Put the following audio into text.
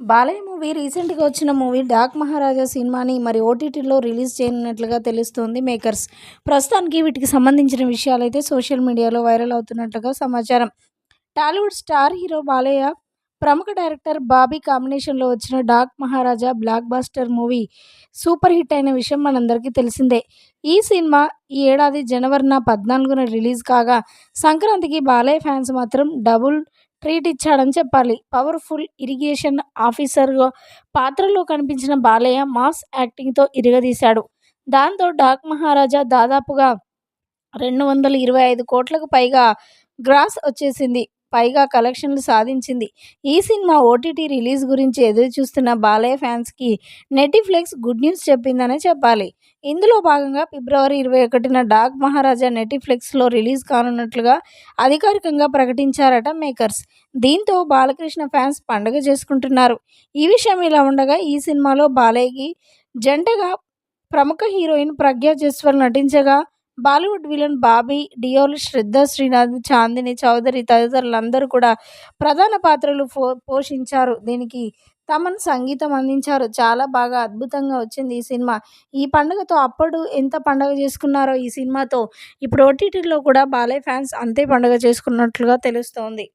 Balayya movie రీసెంట్గా వచ్చిన movie dock మహారాజా సినిమాని మరి ఓటీటీలో రిలీజ్ చేయనున్నట్లుగా తెలుస్తోంది మేకర్స్. ప్రస్తుతానికి వీటికి సంబంధించిన విషయాలైతే సోషల్ మీడియాలో వైరల్ అవుతున్నట్లుగా సమాచారం. టాలీవుడ్ స్టార్ హీరో బాలయ్య ప్రముఖ డైరెక్టర్ బాబీ కాంబినేషన్లో వచ్చిన Daaku Maharaj blockbuster movie super hit అయిన విషయం మనందరికీ తెలిసిందే. ఈ సినిమా ఈ ఏడాది జనవరిన పద్నాలుగున రిలీజ్ కాగా సంక్రాంతికి బాలయ్య ఫ్యాన్స్ మాత్రం డబుల్ ట్రీట్ ఇచ్చాడని చెప్పాలి. పవర్ఫుల్ ఇరిగేషన్ ఆఫీసర్గా పాత్రలో కనిపించిన బాలయ్య మాస్ యాక్టింగ్తో ఇరగదీశాడు. దాంతో డాక్ మహారాజా దాదాపుగా రెండు వందల ఇరవై ఐదు కోట్లకు పైగా గ్రాస్ వచ్చేసింది. పైగా కలెక్షన్లు సాధించింది. ఈ సినిమా ఓటీటీ రిలీజ్ గురించి ఎదురు చూస్తున్న బాలయ్య ఫ్యాన్స్కి నెటిఫ్లిక్స్ గుడ్ న్యూస్ చెప్పిందనే చెప్పాలి. ఇందులో భాగంగా ఫిబ్రవరి ఇరవై ఒకటిన డాగ్ మహారాజా నెటిఫ్లిక్స్లో రిలీజ్ కానున్నట్లుగా అధికారికంగా ప్రకటించారట మేకర్స్. దీంతో బాలకృష్ణ ఫ్యాన్స్ పండుగ చేసుకుంటున్నారు. ఈ విషయం ఇలా ఉండగా ఈ సినిమాలో బాలయ్యకి జంటగా ప్రముఖ హీరోయిన్ ప్రజ్ఞా జస్వాల్ నటించగా బాలీవుడ్ విలన్ బాబీ డియోల్ శ్రద్ధ శ్రీనాథ్ చాందిని చౌదరి తదితరులందరూ కూడా ప్రధాన పాత్రలు పో పోషించారు. దీనికి తమన్ సంగీతం అందించారు. చాలా బాగా అద్భుతంగా వచ్చింది ఈ సినిమా. ఈ పండుగతో అప్పుడు ఎంత పండుగ చేసుకున్నారో ఈ సినిమాతో ఇప్పుడు ఓటీటీలో కూడా బాలయ్య ఫ్యాన్స్ అంతే పండుగ చేసుకున్నట్లుగా తెలుస్తోంది.